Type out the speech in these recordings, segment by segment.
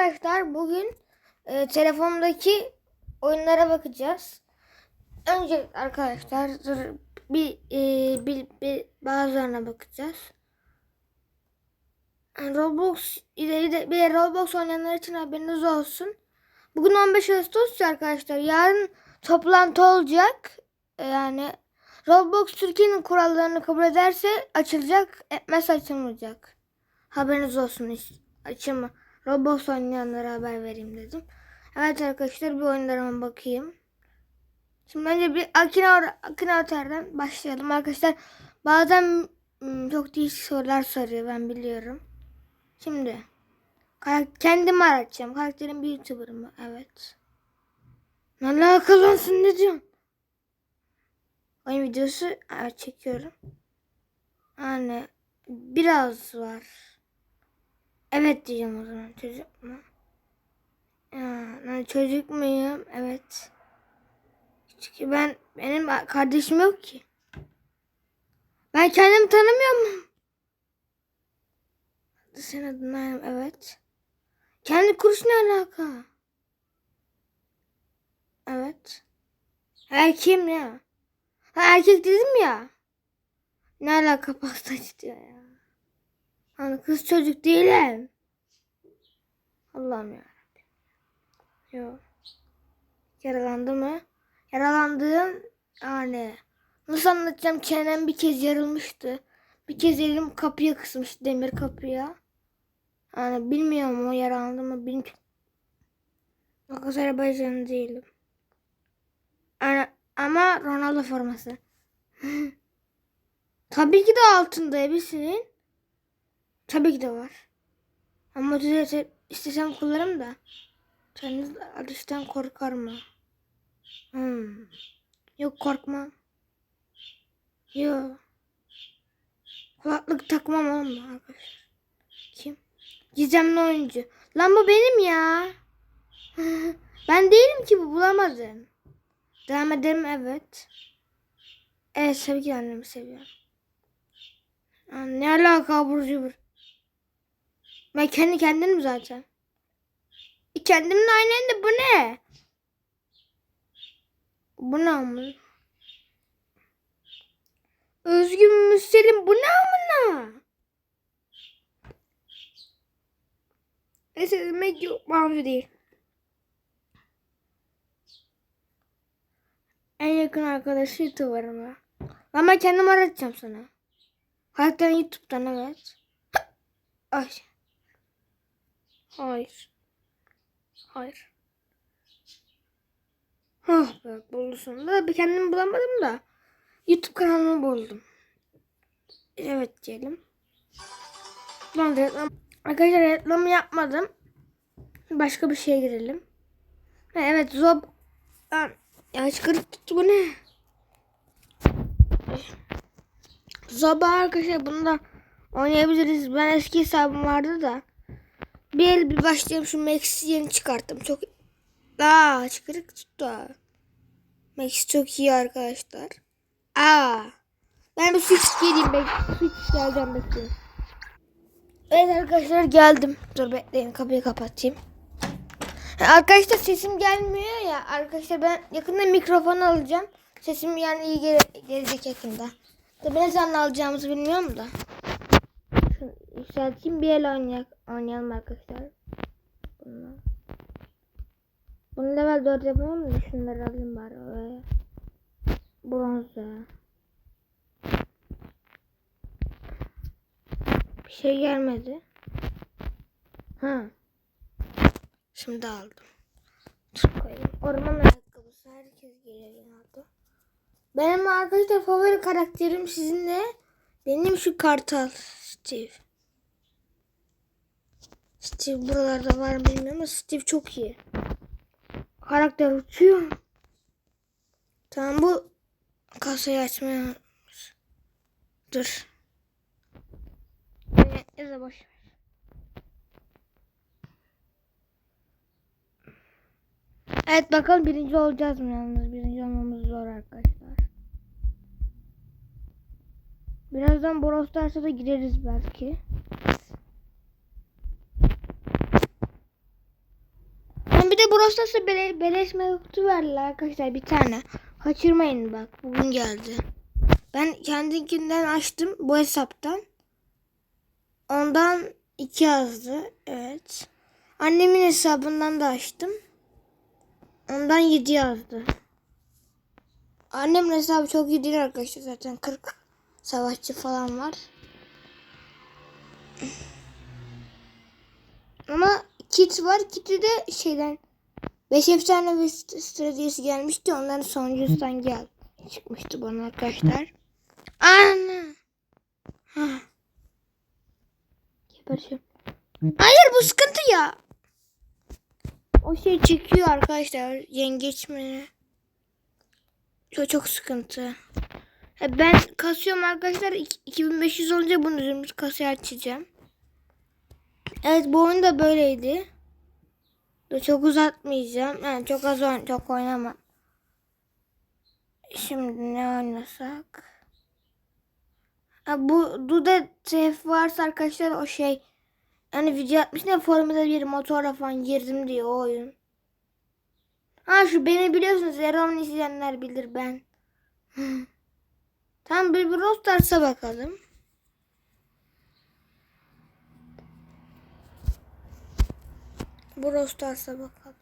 Arkadaşlar bugün e, telefondaki oyunlara bakacağız. Önce arkadaşlar dur, bir, e, bir, bir bazılarına bakacağız. Roblox ileri de bir Roblox oynayanlar için haberiniz olsun. Bugün 15 Ağustos arkadaşlar. Yarın toplantı olacak. E, Yani Roblox Türkiye'nin kurallarını kabul ederse açılacak, etmezse açılmayacak. Haberiniz olsun açılma. Roblox oynayanlara haber vereyim dedim. Evet arkadaşlar bir oyunlarıma bakayım. Şimdi önce bir Akina Akinator'dan başlayalım arkadaşlar. Bazen hmm, çok değişik sorular soruyor ben biliyorum. Şimdi kendimi aratacağım. Karakterim bir YouTuber mı? Evet. Ne alakalansın ne diyorsun? Oyun videosu evet, çekiyorum. Yani biraz var. Evet diyeceğim o zaman. Çocuk mu? Yani çocuk muyum? Evet. Çünkü ben benim kardeşim yok ki. Ben kendimi tanımıyor muyum? Sen adın evet. Kendi kuruş ne alaka? Evet. Erkeğim ya. Ha, erkek dedim ya. Ne alaka pastacı diyor ya. Hani kız çocuk değilim. Allah'ım ya. Yok. Yaralandı mı? Yaralandığım yani nasıl anlatacağım çenem bir kez yarılmıştı. Bir kez elim kapıya kısmıştı demir kapıya. Yani bilmiyorum o yaralandı mı bilmiyorum. Kadar başarılı değilim. Yani, ama Ronaldo forması. Tabii ki de altında hepsinin. Tabii ki de var. Ama düzelt istesem kullanırım da. Kendiniz ateşten korkar mı? Hmm. Yok korkmam. Yok. Kulaklık takmam oğlum arkadaşlar. Kim? Gizemli oyuncu. Lan bu benim ya. ben değilim ki bu bulamadım. Devam edelim evet. Evet ki annemi seviyorum. Ne alaka abur cubur. Ben kendi kendim zaten. E, Kendimle aynı anda bu ne? Bu ne amına? Özgün Müselim bu ne amına? Neyse demek yok mavi değil. En yakın arkadaşı YouTuber'ım ben kendim aratacağım sana. Karakterin YouTube'dan evet. Ay. Hayır. Hayır. Ah be buldu sonunda. Bir kendimi bulamadım da. YouTube kanalımı buldum. Evet diyelim. Lan reklam. Arkadaşlar reklamı yapmadım. Başka bir şeye girelim. Evet Zob. Ya çıkarıp tuttu bu ne? Zoba arkadaşlar bunu da oynayabiliriz. Ben eski hesabım vardı da. Bir bir başlayayım şu Max'i yeni çıkarttım. Çok Aa çıkarık tuttu. Max çok iyi arkadaşlar. Aa. Ben bir switch geleyim. Bek switch geleceğim bekleyin. Evet arkadaşlar geldim. Dur bekleyin kapıyı kapatayım. Arkadaşlar sesim gelmiyor ya. Arkadaşlar ben yakında mikrofon alacağım. Sesim yani iyi gele gelecek yakında. Tabi ne zaman alacağımızı bilmiyorum da. Yükselteyim bir el oynayak oynayalım arkadaşlar. Bununla. Bunu level 4 yapamam da şunları alayım bari oraya. Bronze. Bir şey gelmedi. Ha. Şimdi aldım. Dur koyayım. Orman ayakkabısı. Herkes geliyor genelde. Benim arkadaşlar favori karakterim sizinle. Benim şu kartal. Steve. Steve buralarda var mı bilmiyorum ama Steve çok iyi. Karakter uçuyor. Tamam bu kasayı açmaya Dur. De boş. Evet bakalım birinci olacağız mı yalnız? Birinci olmamız zor arkadaşlar. Birazdan Brawl Stars'a da gireriz belki. De Brostas'a bele, beleş mevkutu verdiler arkadaşlar bir tane. Kaçırmayın bak bugün geldi. Ben kendinkinden açtım bu hesaptan. Ondan iki yazdı. Evet. Annemin hesabından da açtım. Ondan 7 yazdı. Annemin hesabı çok iyi değil arkadaşlar zaten 40 savaşçı falan var. Ama kit var. Kiti de şeyden 5 efsane ve stratejisi gelmişti. Onların sonuncusundan gel çıkmıştı bana arkadaşlar. Ana. Gebertiyorum. Hayır bu sıkıntı ya. O şey çekiyor arkadaşlar. Yengeç mi? Çok çok sıkıntı. E, Ben kasıyorum arkadaşlar. İki- 2500 olunca bunu zümrüt kasayı açacağım. Evet bu oyun da böyleydi. Dur, Çok uzatmayacağım. Yani çok az oyn çok oynamam. Şimdi ne oynasak? Ha, bu Duda TF varsa arkadaşlar o şey hani video atmıştım Formula 1 motorla falan girdim diye o oyun. Ha şu beni biliyorsunuz Eron izleyenler bilir ben. Tamam bir Brawl Stars'a bakalım. Brawl Stars'a bakalım.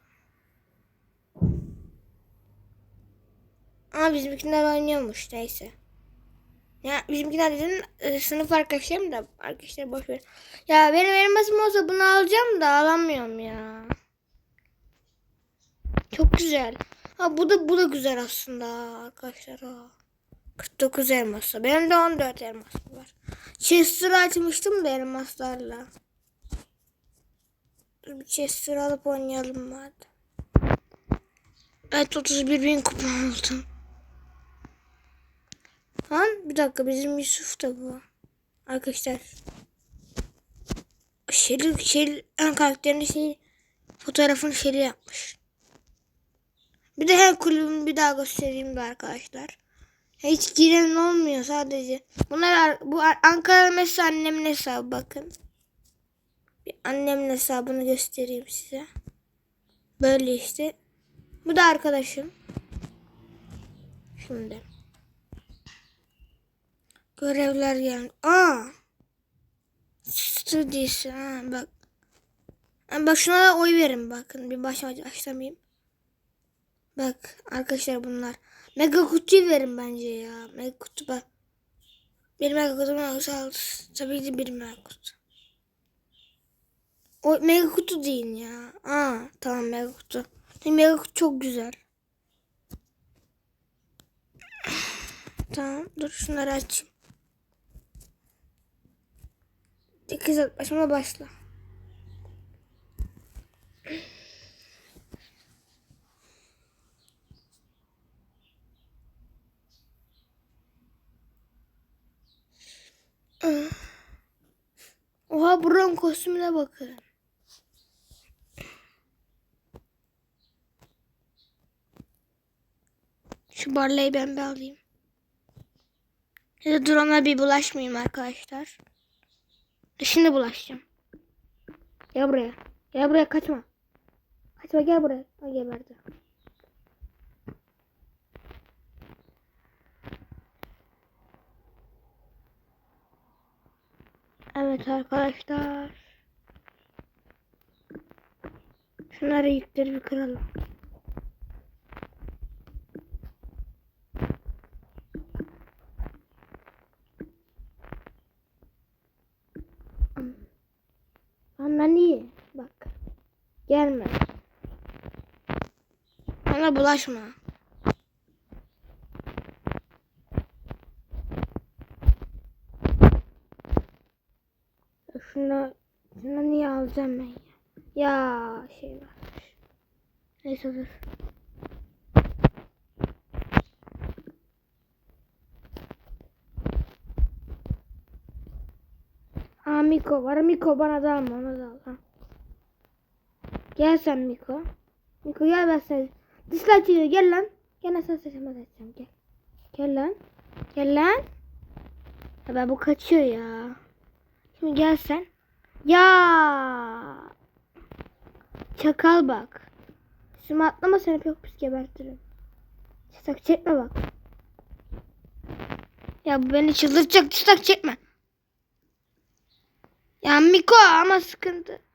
Aa bizimkiler oynuyormuş neyse. Ya bizimkiler dedim e, sınıf arkadaşlarım da arkadaşlar boş ver. Ya benim elmasım olsa bunu alacağım da alamıyorum ya. Çok güzel. Ha bu da bu da güzel aslında arkadaşlar. Ha. 49 elması. Benim de 14 elmasım var. Chester açmıştım da elmaslarla. Dur bir Chester alıp oynayalım hadi. Evet 31 bin kupa oldum. Lan bir dakika bizim Yusuf da bu. Arkadaşlar. Şeli, Şeli, en karakterini şey fotoğrafını Şeli yapmış. Bir de her kulübümü bir daha göstereyim de arkadaşlar. Hiç giren olmuyor sadece. Bunlar bu Ankara mesela annemin hesabı bakın. Bir annemin hesabını göstereyim size. Böyle işte. Bu da arkadaşım. Şimdi. Görevler geldi. Aa. Studies. Ha, bak. Ha, bak şuna da oy verin bakın. Bir başa başlamayayım. Bak arkadaşlar bunlar. Mega kutuyu verin bence ya. Mega kutu bak. Bir mega kutu mega Tabii ki bir mega kutu. O mega kutu deyin ya. Aa tamam mega kutu. Mega kutu çok güzel. Tamam dur şunları açayım. Dikiz atlaşma başla. Oha buranın kostümüne bakın. Şu barlayı ben bir alayım. Ya drone'a bir bulaşmayayım arkadaşlar. Şimdi bulaşacağım. Gel buraya. Gel buraya kaçma. Kaçma gel buraya. Ha geberdi. Evet arkadaşlar. Şunları yükleri bir kıralım. Benden iyi. Bak. Gelme. Bana bulaşma. Şunu, şunu niye alacağım ben ya? Ya şey varmış. Neyse dur. Aa var. Miko bana da alma. Ona da al. Gel sen Miko. Miko gel ben sen. Dislike çekiyor. Gel lan. Gel lan sen sesime edeceğim. Gel. Gel lan. Gel lan. Ya ben bu kaçıyor ya. Şimdi gel sen. Ya. Çakal bak. Üstüme atlama seni çok pis gebertirim. Çıtak çekme bak. Ya bu beni çıldırtacak çıtak çekme. Ya Miko ama sıkıntı.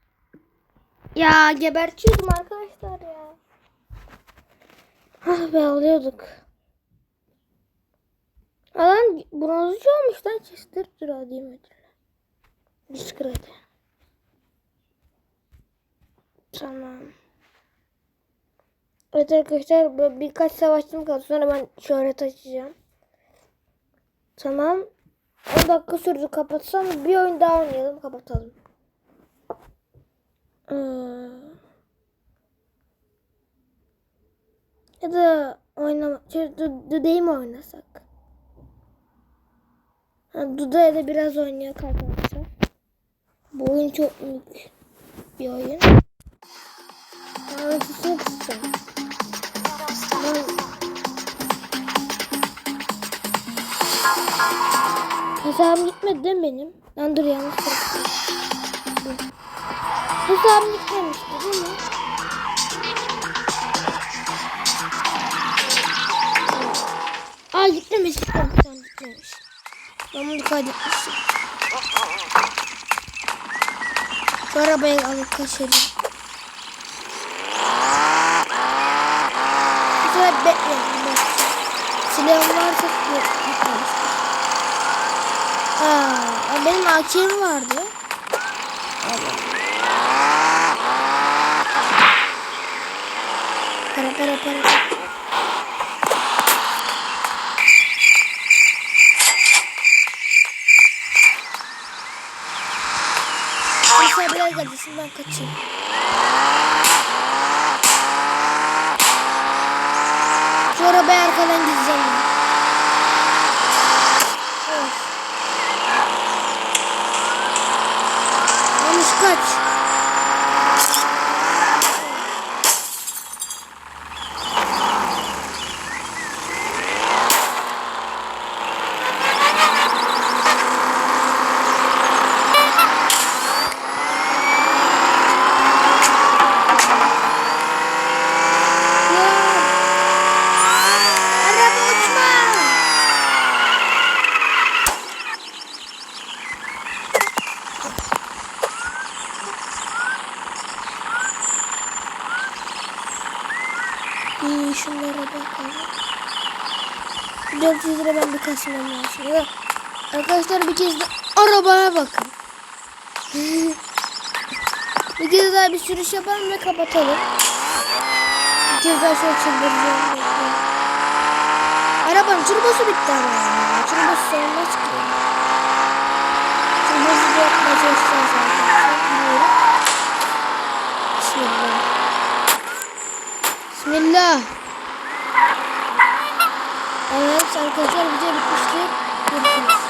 Ya gebertiyordum arkadaşlar ya. Ah be alıyorduk. Adam bronzcu olmuş lan Chester. Dur alayım ödülü. Disc hadi. Tamam. Evet arkadaşlar birkaç savaşçım kaldı. Sonra ben şöhret açacağım. Tamam. 10 dakika sürdü kapatsam bir oyun daha oynayalım kapatalım. Ee, ya da oynama, şey, Du- Dude'yi mi oynasak? Ha, Dude'ye de biraz oynayak arkadaşlar. Bu oyun çok büyük bir oyun. Ben sesini kısacağım. Ben... Hesabım gitmedi değil mi benim? Lan dur yanlış yaptım. Dur. Hesabım gitmemişti değil mi? Aa gitmemiş. Tamam, tamam gitmemiş. Ben bunu kaydetmişim. Şu arabayı alıp kaçalım. Bu sefer bekleyelim. Silahım varsa. Gitmemiştir. Aa, benim AK'm vardı. Para para. Neyse biraz ben kaçayım. Şu arabaya arkadan gideceğim. Of. Olmuş kaç. Ya. Araba uçma. İyi şunlara bakalım. 400 lira ben bir kasmam lazım. Arkadaşlar bir kez de arabaya bakın. bir kez daha bir sürüş yapalım ve kapatalım. Bir kez daha şöyle çıldıracağım. Arabanın turbosu bitti ama ya. Turbosu olmaz ki. Da yapmaya çalışacağız zaten. Bismillah. Bismillah. Evet arkadaşlar video bitmiştir. Görüşürüz.